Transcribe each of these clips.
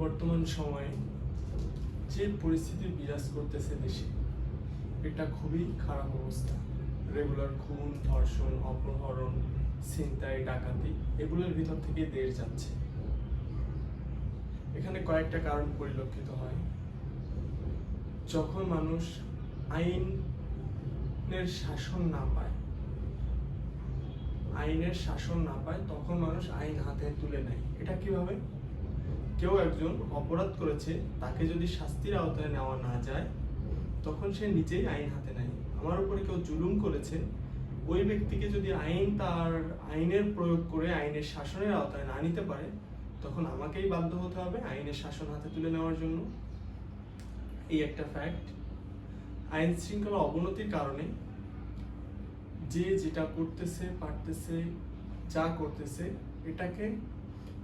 বর্তমান সময়ে যে পরিস্থিতি বিরাজ করতেছে দেশে, এটা খুবই খারাপ অবস্থা। রেগুলার খুন ধর্ষণ, অপহরণ, ছিনতাই, ডাকাতি, এগুলোর ভিতর থেকে দেশ যাচ্ছে। এখানে কয়েকটা কারণ পরিলক্ষিত হয়। যখন মানুষ আইনের শাসন না পায়, আইনের শাসন না পায়, তখন মানুষ আইন হাতে তুলে নেয়। এটা কীভাবে? কেউ একজন অপরাধ করেছে, তাকে যদি শাস্তির আওতায় নেওয়া না যায়, তখন সে নিজেই আইন হাতে নেয়। আমার উপরে কেউ জুলুম করেছে, ওই ব্যক্তিকে যদি আইন তার আইনের প্রয়োগ করে আইনের শাসনের আওতায় না নিতে পারে, তখন আমাকেই বাধ্য হতে হবে আইনের শাসন হাতে তুলে নেওয়ার জন্য। এই একটা ফ্যাক্ট আইন শৃঙ্খলা অবনতির কারণে যে যেটা করতেছে, পারতেছে, যা করতেছে, এটাকে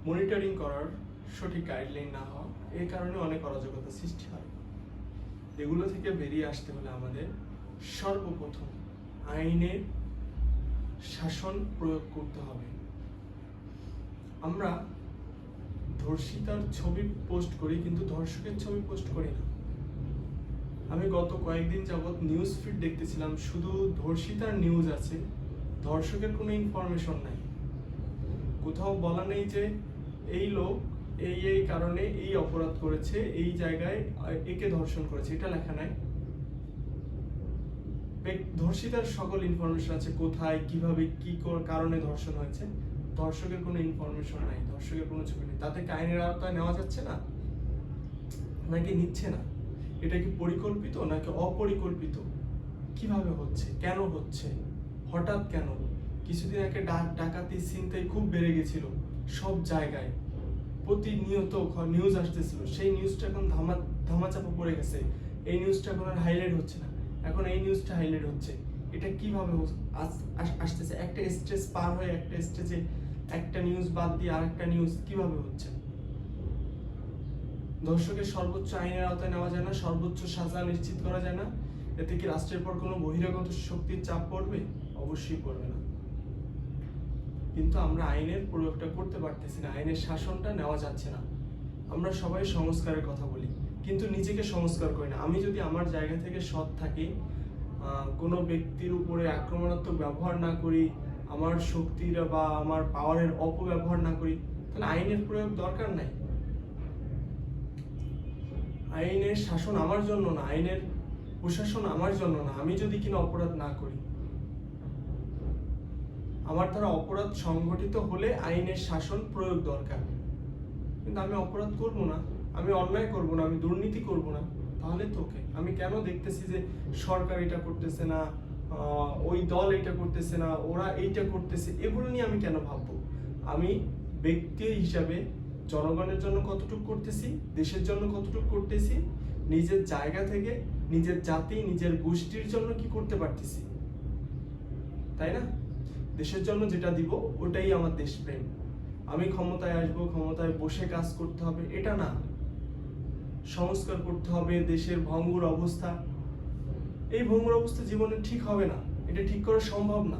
মনিটরিং করার সঠিক গাইডলাইন না হওয়া এই কারণে অনেক অরাজকতা সৃষ্টি হয়। এগুলো থেকে বেরিয়ে আসতে হলে আমাদের সর্বপ্রথম আইনের শাসন প্রয়োগ করতে হবে। আমরা ধর্ষিতার ছবি পোস্ট করি, কিন্তু ধর্ষকের ছবি পোস্ট করি না। আমি গত কয়েকদিন যাবৎ নিউজ ফিড দেখতেছিলাম, শুধু ধর্ষিতার নিউজ আছে, ধর্ষকের কোনো ইনফরমেশন নাই। কোথাও বলা নেই যে, এই লোক এই এই কারণে এই অপরাধ করেছে, এই জায়গায় একে ধর্ষণ করেছে, এটা লেখা নাই। ধর্ষিতার সকল ইনফরমেশন আছে, কোথায়, কীভাবে, কি কারণে ধর্ষণ হয়েছে। ধর্ষকের কোনো ইনফরমেশন নাই, ধর্ষকের কোনো ছবি নেই। তাতে আইনের আওতায় নেওয়া যাচ্ছে না? নাকি নিচ্ছে না? এটা কি পরিকল্পিত নাকি অপরিকল্পিত? কীভাবে হচ্ছে? কেন হচ্ছে? হঠাৎ কেন? কিছুদিন আগে ডাকাতি চিন্তাই খুব বেড়ে গেছিল, সব জায়গায়। প্রতিনিয়ত নিউজ আসতেছিল। সেই নিউজটা এখন ধামা, ধামাচাপা পড়ে গেছে। এই নিউজটা এখন আর হাইলাইট হচ্ছে না। এখন এই নিউজটা হাইলাইট হচ্ছে। এটা কীভাবে আসতেছে। একটা স্টেজ পার হয়ে একটা স্টেজে একটা নিউজ বাদ দিয়ে আরেকটা নিউজ কীভাবে হচ্ছে? দর্শকের সর্বোচ্চ আইনের আওতায় নেওয়া যায় না, সর্বোচ্চ সাজা নিশ্চিত করা যায় না। এতে কি রাষ্ট্রের পর কোনো বহিরাগত শক্তির চাপ পড়বে? অবশ্যই পড়বে না। কিন্তু আমরা আইনের প্রয়োগটা করতে পারতেছি না, আইনের শাসনটা নেওয়া যাচ্ছে না। আমরা সবাই সংস্কারের কথা বলি, কিন্তু নিজেকে সংস্কার করি না। আমি যদি আমার জায়গা থেকে সৎ থাকি কোনো ব্যক্তির উপরে আক্রমণাত্মক ব্যবহার না করি, আমার শক্তির বা আমার পাওয়ারের অপব্যবহার না করি, তাহলে আইনের প্রয়োগ দরকার নাই। আইনের শাসন আমার জন্য না, আইনের প্রশাসন আমার জন্য না। আমি যদি কিনা অপরাধ না করি আমার দ্বারা অপরাধ সংঘটিত হলে আইনের শাসন প্রয়োগ দরকার। কিন্তু আমি অপরাধ করব না, আমি অন্যায় করব না, আমি দুর্নীতি করব না, তাহলে তোকে আমি কেন দেখতেছি যে সরকার এটা করতেছে না ওই দল এটা করতেছে না, ওরা এইটা করতেছে, এগুলো নিয়ে আমি কেন ভাববো? আমি ব্যক্তি হিসাবে জনগণের জন্য কতটুকু করতেছি, দেশের জন্য কতটুকু করতেছি, নিজের জায়গা থেকে, নিজের জাতি, নিজের গোষ্ঠীর জন্য কি করতে পারতেছি? তাই না? দেশের জন্য যেটা দিব, ওটাই আমার দেশপ্রেম আমি ক্ষমতায় আসব, ক্ষমতায় বসে কাজ করতে হবে, এটা না। সংস্কার করতে হবে, দেশের ভঙ্গুর অবস্থা। এই ভঙ্গুর অবস্থা জীবনে ঠিক হবে না, এটা ঠিক করা সম্ভব না।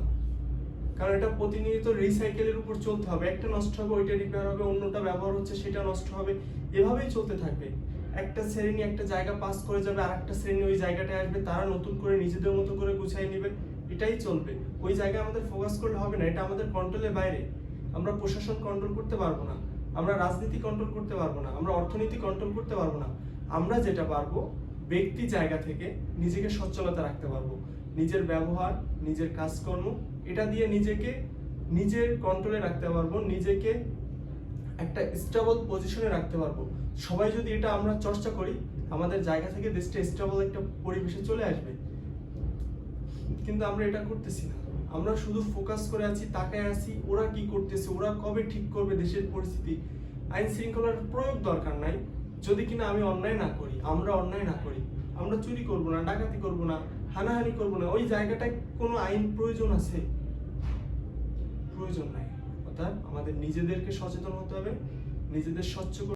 কারণ এটা প্রতিনিয়ত রিসাইকেলের উপর চলতে হবে। একটা নষ্ট হবে, ওইটা রিপেয়ার হবে, অন্যটা ব্যবহার হচ্ছে, সেটা নষ্ট হবে, এভাবেই চলতে থাকবে। একটা শ্রেণি একটা জায়গা পাস করে যাবে আর একটা শ্রেণি ওই জায়গাটায় আসবে, তারা নতুন করে নিজেদের মতো করে গুছাই নেবে, এটাই চলবে। ওই জায়গায় আমাদের ফোকাস করলে হবে না, এটা আমাদের কন্ট্রোলের বাইরে। আমরা প্রশাসন কন্ট্রোল করতে পারব না, আমরা রাজনীতি কন্ট্রোল করতে পারব না, আমরা অর্থনীতি কন্ট্রোল করতে পারব না। আমরা যেটা পারব, ব্যক্তি জায়গা থেকে নিজেকে সচ্ছলতা রাখতে পারব। নিজের ব্যবহার, নিজের কাজকর্ম, এটা দিয়ে নিজেকে নিজের কন্ট্রোলে রাখতে পারব, নিজেকে একটা স্টেবল পজিশনে রাখতে পারব। সবাই যদি এটা আমরা চর্চা করি, আমাদের জায়গা থেকে দেশটা স্টেবল একটা পরিবেশে চলে আসবে। কিন্তু আমরা এটা করতেছি না। আমরা শুধু ফোকাস করে আছি, তাকায় আছি, ওরা কি করতেছে, ওরা কবে ঠিক করবে দেশের পরিস্থিতি। আইন শৃঙ্খলার প্রয়োগ দরকার নাই। যদি কিনা আমি অন্যায় না করি, আমরা অন্যায় না করি, আমরা চুরি করব না, ডাকাতি করব না, হানাহানি করব না, ওই জায়গাটায় কোনো আইন প্রয়োজন আছে? প্রয়োজন নাই। অর্থাৎ আমাদের নিজেদেরকে সচেতন হতে হবে নিজেদের স্বচ্ছ